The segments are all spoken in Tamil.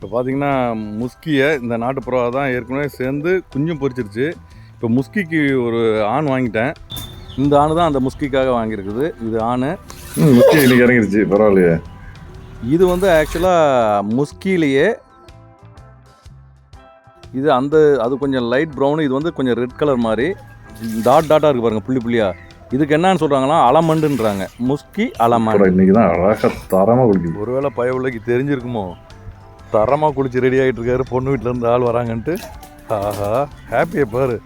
இப்போ பார்த்தீங்கன்னா முஸ்கியை இந்த நாட்டுப்புறா தான் ஏற்கனவே சேர்ந்து குஞ்சும் பொரிச்சிருச்சு. இப்போ முஸ்கிக்கு ஒரு ஆண் வாங்கிட்டேன். இந்த ஆண் தான் அந்த முஸ்கிக்காக வாங்கியிருக்குது. இது ஆண். ம் முக்கிய இன்னைக்கு இறங்கிருச்சு பரவாயில்லையே. இது வந்து ஆக்சுவலாக முஸ்கிலேயே இது அந்த அது கொஞ்சம் லைட் ப்ரௌனு இது வந்து கொஞ்சம் ரெட் கலர் மாதிரி. டாட் டாட்டாக இருக்குது பாருங்கள் புள்ளி புள்ளியாக இதுக்கு என்னன்னு சொல்கிறாங்கன்னா அலமண்டுன்றாங்க. முஸ்கி அலமண்ட். இன்னைக்கு தான் அழகாக தரமாக குடிக்குது ஒருவேளை பயவுள்ளைக்கு தெரிஞ்சிருக்குமோ? தரமாக குளிச்சு ரெடி ஆகிட்டு இருக்காரு. பொண்ணு வீட்டில் இருந்து ஆள் வராங்கன்ட்டு. ஆஹா ஹாப்பியை பாரு.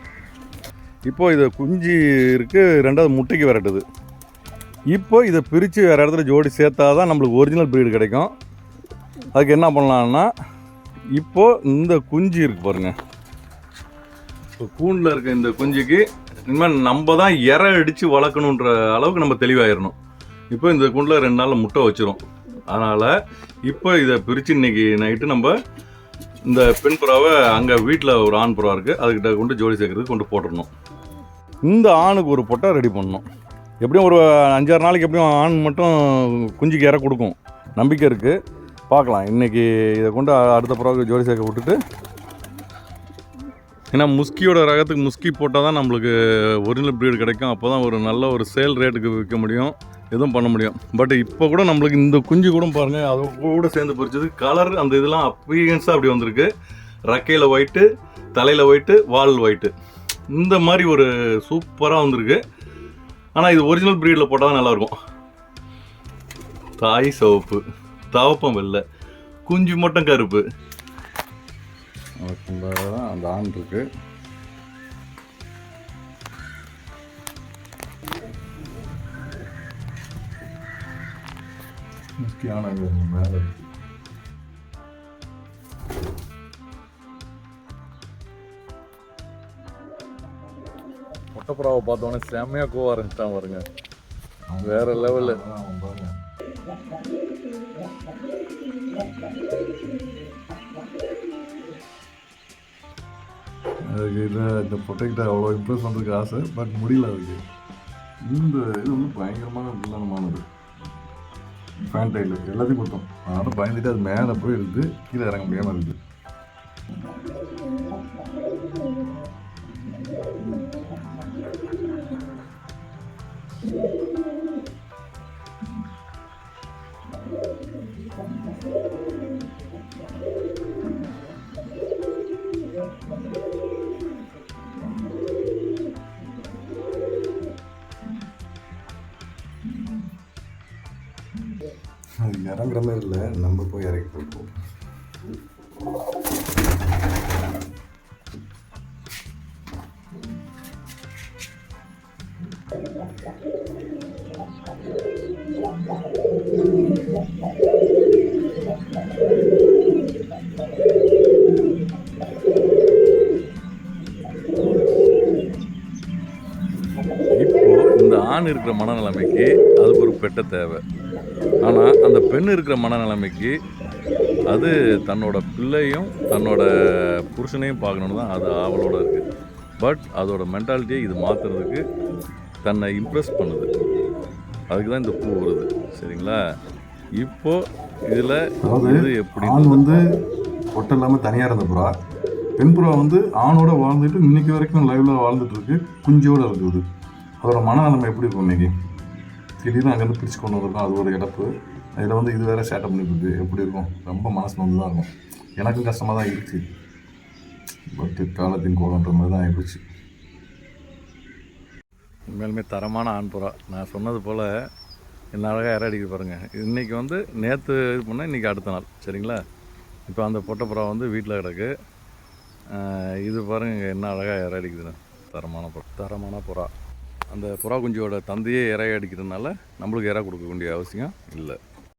இப்போது இதை குஞ்சு இருக்குது ரெண்டாவது முட்டைக்கு விரட்டுது. இப்போ இதை பிரித்து வேறு இடத்துல ஜோடி சேர்த்தா தான் நம்மளுக்கு ஒரிஜினல் ப்ரீடு கிடைக்கும். அதுக்கு என்ன பண்ணலான்னா இப்போ இந்த குஞ்சு இருக்கு பாருங்கள் இப்போ கூண்டில் இருக்க இந்த குஞ்சுக்கு இனிமேல் நம்ம தான் இறை அடித்து வளர்க்கணுன்ற அளவுக்கு நம்ம தெளிவாயிடணும் இப்போ இந்த கூண்டில் ரெண்டு நாளில் முட்டை வச்சிரும். அதனால் இப்போ இதை பிரித்து இன்னைக்கு நைட்டு நம்ம இந்த பெண் புறாவை அங்கே வீட்டில் ஒரு ஆண் புறா இருக்குது அதுக்கிட்ட கொண்டு ஜோடி சேர்க்கறதுக்கு கொண்டு போட்டுடணும். இந்த ஆணுக்கு ஒரு பொட்டை ரெடி பண்ணணும். எப்படியும் ஒரு அஞ்சாறு நாளைக்கு எப்படியும் ஆண் மட்டும் குஞ்சுக்கு இற கொடுக்கும். நம்பிக்கை இருக்குது பார்க்கலாம். இன்றைக்கி இதை கொண்டு அடுத்த புறாவுக்கு ஜோடி சேர்க்க விட்டுட்டு ஏன்னா முஸ்கியோட ரகத்துக்கு முஸ்கி போட்டால் தான் நம்மளுக்கு ஒரிஜினல் ப்ரீடு கிடைக்கும். அப்போ தான் ஒரு நல்ல ஒரு சேல் ரேட்டுக்கு விற்க முடியும். எதுவும் பண்ண முடியும். பட் இப்போ கூட நம்மளுக்கு இந்த குஞ்சு கூட பாருங்கள் அது கூட சேர்ந்து பொரிச்சது. கலர் அந்த இதெல்லாம் அப்பீரியன்ஸாக அப்படி வந்திருக்கு. ரக்கையில் ஒயிட்டு தலையில் ஒயிட்டு வால் ஒயிட்டு இந்த மாதிரி ஒரு சூப்பராக வந்திருக்கு. ஆனால் இது ஒரிஜினல் ப்ரீடில் போட்டால் தான் நல்லாயிருக்கும். தாய் சிவப்பு தவப்பம் வெள்ளை குஞ்சு மட்டும் கருப்பு. அந்த ஆண் இருக்குது முக்கியமான மேலே. முட்டைப்புறாவை பார்த்தோன்னே செம்மையாக கோவ ஆரம்பிச்சிட்டான் பாருங்க. வேற லெவலில் அதுக்கு இல்லை இந்த ப்ரொடெக்டர் அவ்வளோ இம்ப்ரெஸ் பண்ணுறதுக்கு ஆசை பட் முடியல அதுக்கு. இந்த இது வந்து பயங்கரமான வில்லனமானது. ஃபேன்டைல் எல்லாத்தையும் கொடுத்தோம். அதனால் பயந்துட்டு அது மேலே போய் இருக்குது கீழே இறங்க முடியாமல் இருக்குது அது இறங்குற மாதிரி இல்லை நம்ம போய் இறக்கி கொடுப்போம் Thank you. ஆண் இருக்கிற மனநிலைமைக்கு அதுக்கு ஒரு பெட்டை தேவை. ஆனால் அந்த பெண் இருக்கிற மனநிலைமைக்கு அது தன்னோட பிள்ளையும் தன்னோட புருஷனையும் பார்க்கணுன்னு தான் அது ஆவலோட இருக்குது பட் அதோட மென்டாலிட்டியை இது மாற்றுறதுக்கு தன்னை இம்ப்ரெஸ் பண்ணுது. அதுக்கு தான் இந்த பூ வருது. சரிங்களா? இப்போ இதில் இது எப்படி ஆண் வந்து ஒட்டம் இல்லாமல் தனியாக இருந்த புறா பெண் புறா வந்து ஆணோட வாழ்ந்துட்டு இன்னைக்கு வரைக்கும் லைவ்ல வாழ்ந்துட்டு இருக்கு குஞ்சோட இருக்குது. அதோட மனநிலைமை எப்படி இருக்கும் இன்னைக்கு? திடீர்னு அங்கேருந்து பிரிச்சு கொண்டு வந்திருக்கோம் அது ஒரு இழப்பு. இதில் வந்து இது வேற சேட்டை பண்ணிட்டு இருக்கு. எப்படி இருக்கும்? ரொம்ப மனசு வந்து தான் இருக்கும். எனக்கும் கஷ்டமாக தான் இருந்துச்சு பட் காலத்தின் கோலன்ற மாதிரி தான் ஆயிடுச்சு உண்மையிலுமே தரமான ஆண் புறா. நான் சொன்னது போல் என்ன அழகாக இற அடிக்க பாருங்க. இன்றைக்கி வந்து நேற்று இது பண்ணால் இன்றைக்கி அடுத்த நாள். சரிங்களா? இப்போ அந்த பொட்டை புறா வந்து வீட்டில் கிடக்கு. இது பாருங்க இங்க என்ன அழகாக இற அடிக்குதுன்னு. தரமான புறா. தரமான புறா. அந்த புறா குஞ்சியோட தந்தையே இறை அடிக்கிறதுனால நம்மளுக்கு இறை கொடுக்க வேண்டிய அவசியம் இல்லை.